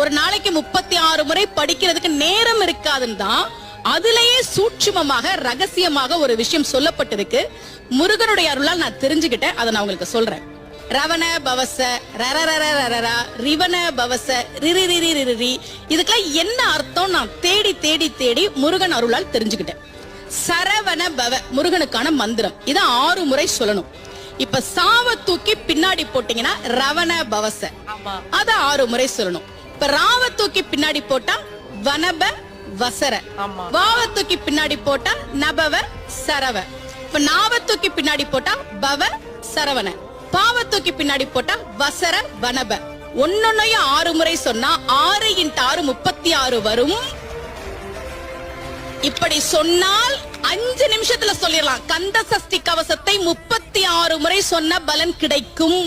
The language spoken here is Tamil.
ஒரு நாளைக்கு முப்பத்தி ஆறு முறை படிக்கிறதுக்கு நேரம் இருக்காதுன்னு தான் அதுலயே சூட்சுமமாக ரகசியமாக ஒரு விஷயம் சொல்லப்பட்டிருக்கு. முருகனுடைய அருளால் நான் தெரிஞ்சுக்கிட்டேன். அதை நான் உங்களுக்கு சொல்றேன். ரவண பவச ரரரர ரரரா ரிவன பவச ரிரி ரிரி ரிரி இதுக்கெல்லாம் என்ன அர்த்தம்? நான் தேடி தேடி தேடி முருகன் அருளால் தெரிஞ்சுக்கிட்டேன். சரவண பவ முருகனுக்கான மந்திரம். இதை ஆறு முறை சொல்லணும். இப்ப சாவ தூக்கி பின்னாடி போட்டீங்கன்னா ரவண பவச. அத ஆறு முறை சொல்லணும். இப்ப ராவ தூக்கி பின்னாடி போட்டா வனப வசர. வாவ தூக்கி பின்னாடி போட்டா நபவ சரவ. இப்ப நாவ தூக்கி பின்னாடி போட்டா பவ சரவண. பாவ தூக்கி பின்னாடி போட்டா வசர வனப. ஒன்னொன்னையும் ஆறு முறை சொன்னா ஆறு இன்ட் ஆறு முப்பத்தி ஆறு வரும். இப்படி சொன்னால் அஞ்சு நிமிஷத்துல சொல்லிடலாம். கந்த சஷ்டி கவசத்தை முப்பத்தி ஆறு முறை சொன்ன பலன் கிடைக்கும்.